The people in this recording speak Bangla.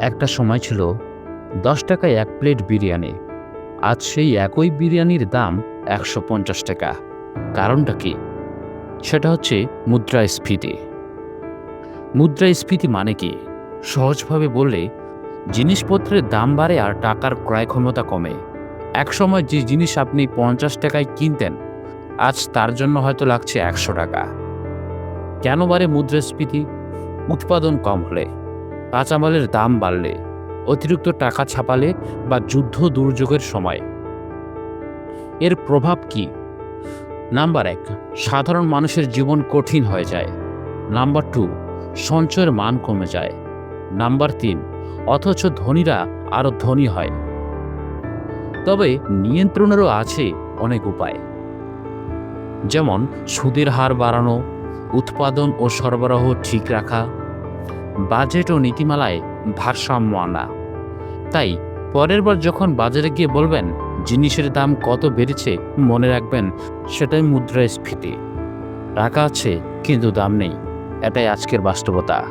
একটা সময় ছিল দশ টাকায় এক প্লেট বিরিয়ানি। আজ সেই একই বিরিয়ানির দাম একশো পঞ্চাশ টাকা। কারণটা কি? সেটা হচ্ছে মুদ্রাস্ফীতি। মুদ্রাস্ফীতি মানে কি? সহজভাবে বললে, জিনিসপত্রের দাম বাড়ে আর টাকার ক্রয় ক্ষমতা কমে। একসময় যে জিনিস আপনি পঞ্চাশ টাকায় কিনতেন, আজ তার জন্য হয়তো লাগছে একশো টাকা। কেন বাড়ে মুদ্রাস্ফীতি? উৎপাদন কম হলে। কাঁচামালের দাম বাড়লে, অতিরিক্ত টাকা ছাপালে বা যুদ্ধ দুর্যোগের সময়। এর প্রভাব কি? নাম্বার এক, সাধারণ মানুষের জীবন কঠিন হয়ে যায়। নাম্বার টু, সঞ্চয়ের মান কমে যায়। নাম্বার তিন, অথচ ধনীরা আরও ধনী হয়। তবে নিয়ন্ত্রণেরও আছে অনেক উপায়। যেমন সুদের হার বাড়ানো, উৎপাদন ও সরবরাহ ঠিক রাখা বাজেট ও নীতিমালায় ভারসাম্য আনা। তাই পরের বার যখন বাজারে গিয়ে বলবেন জিনিসের দাম কত বেড়েছে, মনে রাখবেন সেটাই মুদ্রাস্ফীতি। টাকা আছে, কিন্তু দাম নেই। এটাই আজকের বাস্তবতা।